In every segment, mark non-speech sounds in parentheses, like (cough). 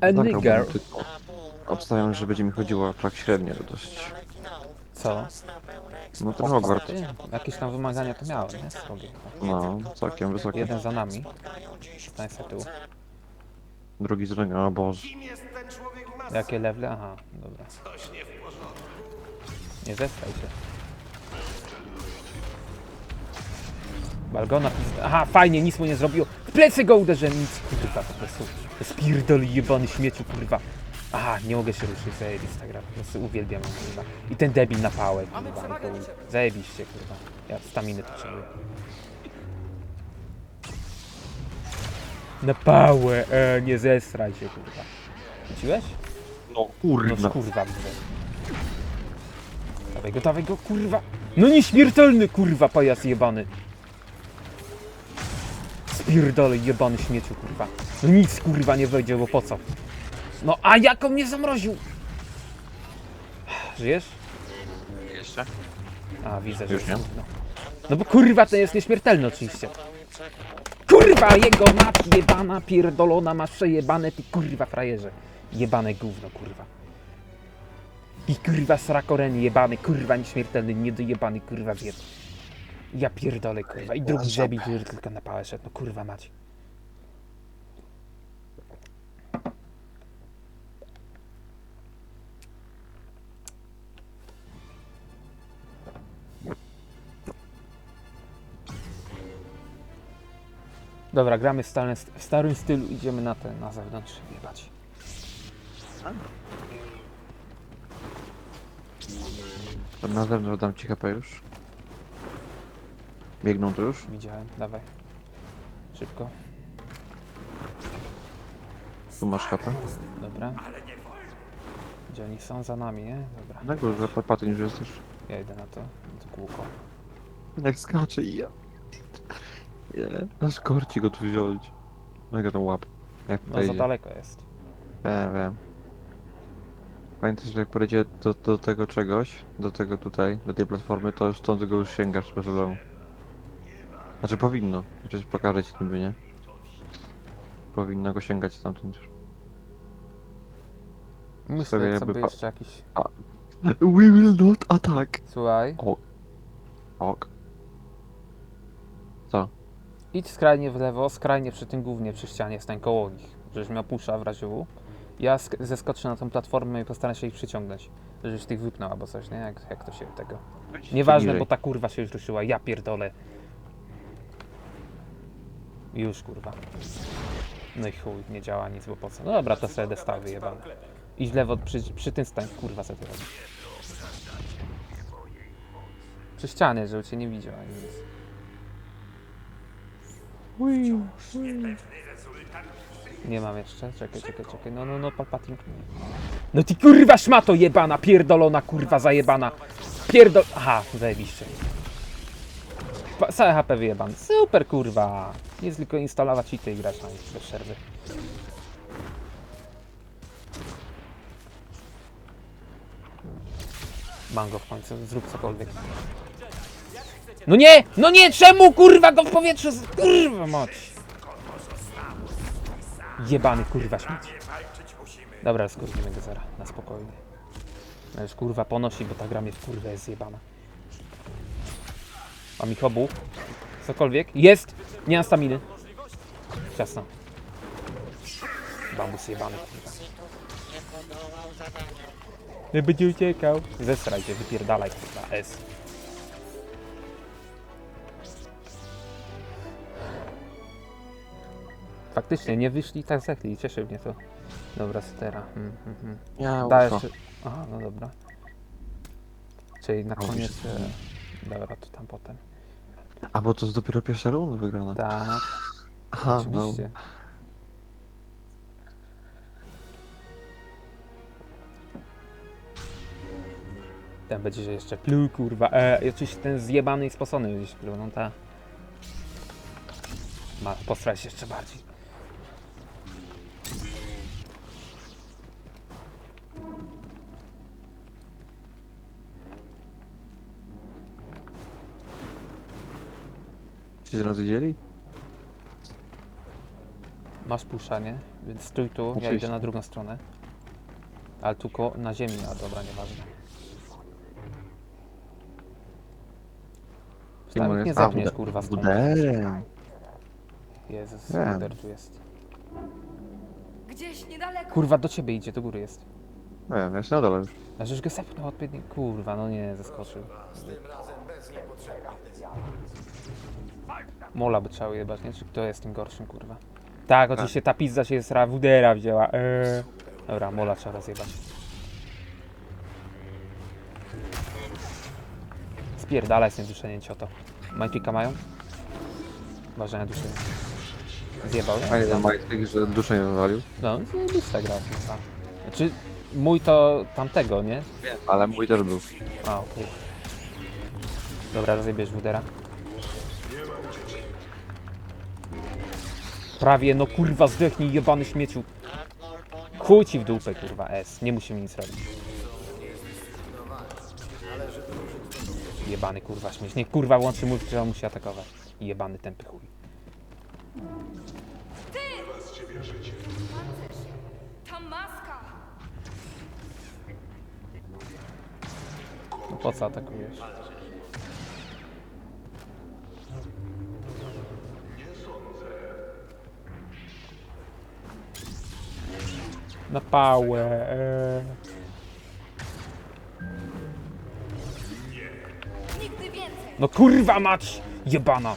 A nigger. Obstawiam, że będzie mi chodziło tak średnio dość. Co? No ten Hogwart. Ty, Jakieś tam wymagania to miałem, nie? Srogie. No, całkiem wysoki. Jeden za nami. Stań sobie tu. Drugi z ręką, o Boże. Jakie levely? Aha, dobra. Nie zestaj się. Balgona pizda. Aha, fajnie, nic mu nie zrobiło. W plecy go uderzyłem, nic. Kurwa, po prostu. Spierdol jebany śmieciu, kurwa. Aha, nie mogę się ruszyć, zajebista gra. Po prostu uwielbiam ją, kurwa. I ten debil na pałę, kurwa. to Zajebiście, kurwa. Ja staminy potrzebuję. Na pałę, e, nie zestraj się, kurwa. Wróciłeś? No No kurna. kurwa widzę. Dawaj go, dawaj go, kurwa. No nieśmiertelny, kurwa, pajac jebany. Spierdolę, jebany śmieciu, kurwa. No nic, kurwa, nie wejdzie, bo po co? No, a jak on mnie zamroził? Żyjesz? Jeszcze? A, widzę, że Już nie? No. no bo kurwa, ten jest nieśmiertelny oczywiście. Kurwa, jego mać jebana, pierdolona, masz przejebane, ty kurwa frajerze. Jebane gówno, kurwa. I kurwa srakoren jebany, kurwa nieśmiertelny, niedojebany, kurwa zjeb. Ja pierdolę, kurwa. I drugi debil, który tylko na pałę szedł, no kurwa mać. Dobra, gramy w, stale, w starym stylu, idziemy na ten, na zewnątrz, jebać. To na zewnątrz dam ci HP już. Biegną tu już? Widziałem, dawaj. Szybko, Tu masz HP. dobra. Gdzie oni są? Za nami, nie? Dobra, Na górze, paty już jesteś. ja idę na to, to kółko. Jak skacze i ja. Nie. Nasz korci go tu wziąć. Mega to łap. Jak No za daleko jest. Wiem, wiem. Pamiętaj, że jak podejdzie do, do tego czegoś, do tego tutaj, do tej platformy, to stąd go już sięgasz bez problemu. Znaczy powinno, chociaż pokażę ci niby, nie? Powinno go sięgać stamtąd już. Myślę Sobie sobie jakby pa- jeszcze jakiś... We will not attack! Słuchaj, Ok. Co? idź skrajnie w lewo, skrajnie przy tym głównie przy ścianie, stań koło nich, żebyś miał pusza w razie U. Ja sk- zeskoczę na tą platformę i postaram się ich przyciągnąć, żebyś tych wypnął albo coś, nie? Jak, jak to się tego... Nieważne, bo ta kurwa się już ruszyła, ja pierdolę. Już kurwa. No i chuj, nie działa nic, bo po co? No dobra, to sobie destawy wyjebane. Idź w lewo, przy, przy tym stań, kurwa co ty robisz. Przy ścianie, żeby cię nie widział ani nic. Nie mam jeszcze, czekaj, czekaj, czekaj, no, no, no, Palpatine. No ty kurwa szmato jebana, pierdolona, kurwa zajebana. Pierdol... Aha, zajebiście. Całe HP wyjebane. Super kurwa. Nie tylko instalować i ty grać na nich bez przerwy. Mango w końcu, zrób cokolwiek. No nie! No nie! Czemu kurwa go w powietrzu. Kurwa moc! Jebany kurwa śmieć. Dobra, skurwimy go zera, na spokojnie. No już kurwa ponosi, bo ta gra mnie w kurwę jest zjebana. Mam ich obu. Cokolwiek. Jest! Nie mam staminy. Ciasno. Bambus jebany. Nie będzie uciekał. Zesraj się, wypierdalaj, kurwa. S. Faktycznie, nie wyszli tak zechli. Cieszy mnie to. Dobra, stera. Mm, mm, mm. Ja Da jeszcze... Aha, no dobra. Czyli na A, koniec... e, Dobra, to tam potem. A bo to jest dopiero pierwsza runda wygrana. Tak, Aha, no. oczywiście. Ten będzie że jeszcze pluł, kurwa. E, i oczywiście ten zjebany i spocony będzie się pluł, no ta. Ma, się jeszcze bardziej. Się rozdzieli? Masz pusza, nie? Więc stój tu, ja Oczywiście. idę na drugą stronę. Ale tu ko- na ziemi, a dobra, nieważne. Nawet nie zepniesz, kurwa, stąd. Buderem. Jezus, Wiem. Tu jest. Gdzieś niedaleko. Kurwa, do ciebie idzie, do góry jest. Wiem, ja się na dole już. A żeś go zepnął odpowiednio. Kurwa, no nie, zeskoczył. Mola by trzeba jebać, nie? Czy kto jest tym gorszym, kurwa? Tak, oczywiście ta pizza się z Rawudera wzięła. Eee. Dobra, Mola trzeba rozjebać. Spierdalaj z tym duszeniem cioto. Majpika mają? Uważaj na duszenie. Zjebał, nie? A jeden majtlik, że duszę nie wywalił. No, zajebista gra. kurwa. Znaczy, mój to tamtego, nie? Ale mój też był. A, okej. Dobra, rozjebiesz Wudera. Prawie, no kurwa, zdechnij, jebany śmieciu. Chuj ci w dupę, kurwa, S. Nie musimy nic robić. Jebany, kurwa, śmieć. Nie, kurwa, łączy mówi, że on musi atakować. Jebany tępy chuj. No po co atakujesz? Na pałę. Więcej! No kurwa mać! Jebana!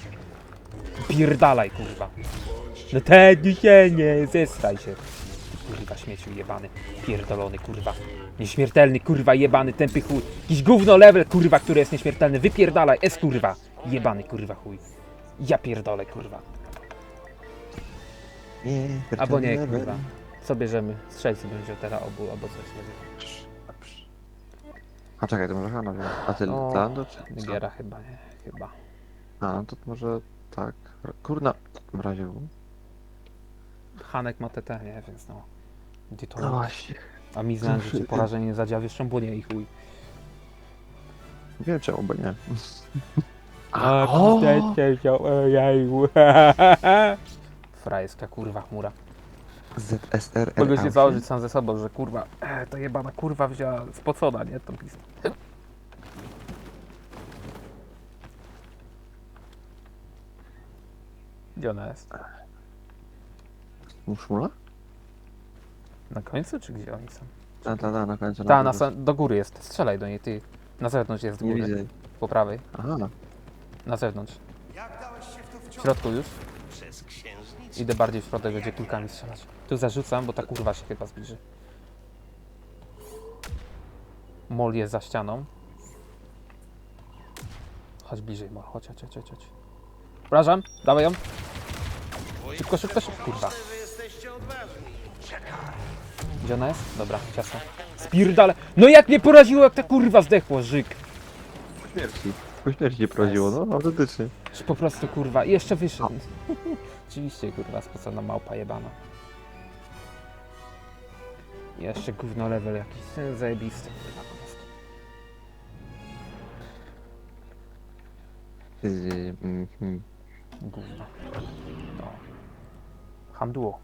Pierdalaj kurwa! No te nie, zestraj się! Ty, Kurwa śmieciu jebany, pierdolony kurwa. Nieśmiertelny kurwa jebany tępy chuj. Jakiś gówno level kurwa, który jest nieśmiertelny. Wypierdalaj, es kurwa. Jebany kurwa chuj. Ja pierdolę kurwa. Nie, Albo nie kurwa. Co bierzemy? Strzelcy będzie teraz obu, albo coś będzie. A czekaj, to może Hanna wziąć. A ty O, Lando czy co? Giera chyba, nie? Chyba. A, no to może tak. Kurna, w razie W. Hanek ma TT, nie? Więc no. Gdzie to? No właśnie. A mi znałem, że cię porażenie nie zadziała, wiesz, bo nie i chuj. Wiem czemu, bo nie. A, o! wziął. (laughs) Frajska, kurwa, chmura. ZSR. Mogę się założyć sam ze sobą, że kurwa, e, ta jebana kurwa wzięła spocona, nie? Tą listę. Gdzie ona jest? Szmula? Na końcu, czy gdzie oni są? Ta, ta, ta, na końcu. Ta, na, sa- do góry jest. Strzelaj do niej, ty. Na zewnątrz jest do Nie góry. widzę. Po prawej. Aha. Na zewnątrz. W środku już? Idę bardziej w środek, będzie kulkami strzelać. Tu zarzucam, bo ta kurwa się chyba zbliży. Mol jest za ścianą. Chodź bliżej, Mol. Chodź, chodź, chodź, chodź. chodź. Wrażam, dawaj ją. Szybko, szybko, szybko, kurwa. Gdzie ona jest? Dobra, ciasno. Spierdale. No jak mnie poraziło, jak ta kurwa zdechła, żyk. Śmierci. Po śmierci prowadziło, no autentycznie. Po prostu kurwa, i jeszcze wyszedł. (laughs) Oczywiście kurwa, spocona małpa jebana. Jeszcze gówno level jakiś, e, zajebisty kurwa po prostu. Yy, mhm. Gówno. No. Handło.